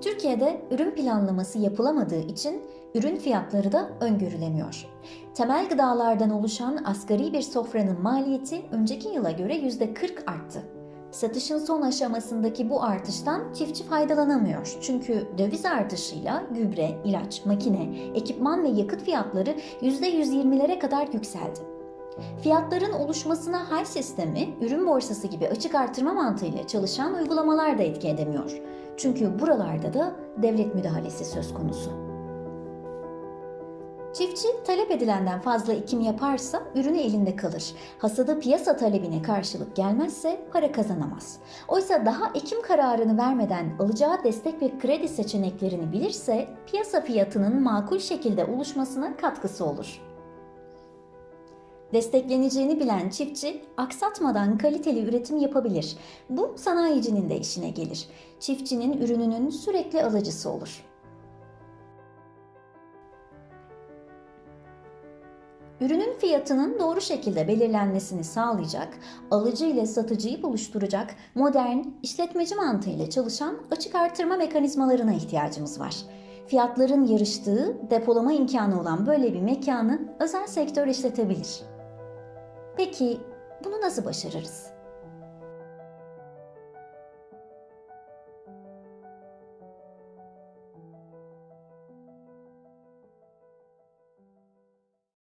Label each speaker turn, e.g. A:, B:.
A: Türkiye'de ürün planlaması yapılamadığı için ürün fiyatları da öngörülemiyor. Temel gıdalardan oluşan asgari bir sofranın maliyeti önceki yıla göre %40 arttı. Satışın son aşamasındaki bu artıştan çiftçi faydalanamıyor. Çünkü döviz artışıyla gübre, ilaç, makine, ekipman ve yakıt fiyatları %120'lere kadar yükseldi. Fiyatların oluşmasına hal sistemi, ürün borsası gibi açık artırma mantığıyla çalışan uygulamalar da etki edemiyor. Çünkü buralarda da devlet müdahalesi söz konusu. Çiftçi talep edilenden fazla ekim yaparsa ürünü elinde kalır. Hasadı piyasa talebine karşılık gelmezse para kazanamaz. Oysa daha ekim kararını vermeden alacağı destek ve kredi seçeneklerini bilirse piyasa fiyatının makul şekilde oluşmasına katkısı olur. Destekleneceğini bilen çiftçi aksatmadan kaliteli üretim yapabilir. Bu sanayicinin de işine gelir. Çiftçinin ürününün sürekli alıcısı olur. Ürünün fiyatının doğru şekilde belirlenmesini sağlayacak, alıcı ile satıcıyı buluşturacak modern, işletmeci mantığıyla çalışan açık artırma mekanizmalarına ihtiyacımız var. Fiyatların yarıştığı, depolama imkanı olan böyle bir mekanı özel sektör işletebilir. Peki bunu nasıl başarırız?